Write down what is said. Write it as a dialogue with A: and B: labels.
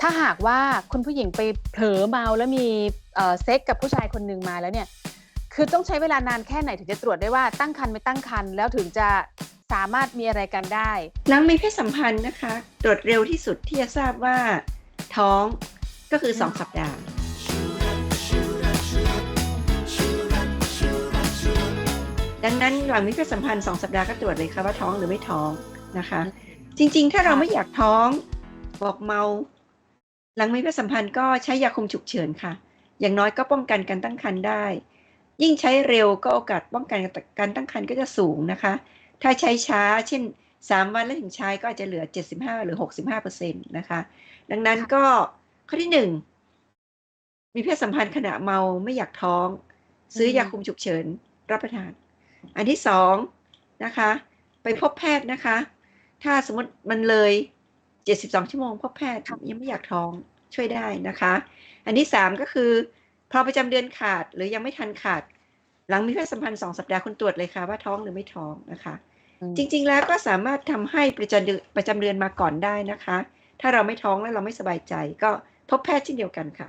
A: ถ้าหากว่าคุณผู้หญิงไปเผลอเมาแล้วมีเอ่อเซ็กกับผู้ชายคนหนึ่งมาแล้วเนี่ย คือต้องใช้เวลานานแค่ไหนถึงจะตรวจได้ว่าตั้งครรภ์ไม่ตั้งครรภ์แล้วถึงจะสามารถมีอะไรกันได้
B: หลังมีเพศสัมพันธ์นะคะ ตรวจเร็วที่สุดที่จะทราบว่าท้องก็คือ 2 สัปดาห์ดังนั้นหลังมีเพศสัมพันธ์2สัปดาห์ก็ตรวจเลยค่ะว่าท้องหรือไม่ท้องนะคะ จริง ๆ ถ้าเราไม่อยากท้องบอกเมา หลังมีเพศสัมพันธ์ก็ใช้ยาคุมฉุกเฉินค่ะ อย่างน้อยก็ป้องกันการตั้งครรภ์ได้ ยิ่งใช้เร็วก็โอกาสป้องกันการตั้งครรภ์ก็จะสูงนะคะ ถ้าใช้ช้า เช่น 3 วันแล้วถึงใช้ก็อาจจะเหลือ 75 หรือ 65เปอร์เซ็นต์นะคะ ดังนั้นก็ข้อที่หนึ่งมีเพศสัมพันธ์ขณะเมาไม่อยากท้อง ซื้อยาคุมฉุกเฉินรับประทาน อันที่สองนะคะ ไปพบแพทย์นะคะ ถ้าสมมติมันเลย 72 ชั่วโมงพบแพทย์ยังไม่อยากท้องช่วยได้นะคะ อันที่สามก็คือ พอประจำเดือนขาดหรือยังไม่ทันขาด หลังมีเพศสัมพันธ์สองสัปดาห์คุณตรวจเลยค่ะว่าท้องหรือไม่ท้องนะคะ จริง ๆ แล้วก็สามารถทำให้ประจำเดือนประจำเดือนมาก่อนได้นะคะ ถ้าเราไม่ท้องและเราไม่สบายใจ ก็พบแพทย์เช่นเดียวกันค่ะ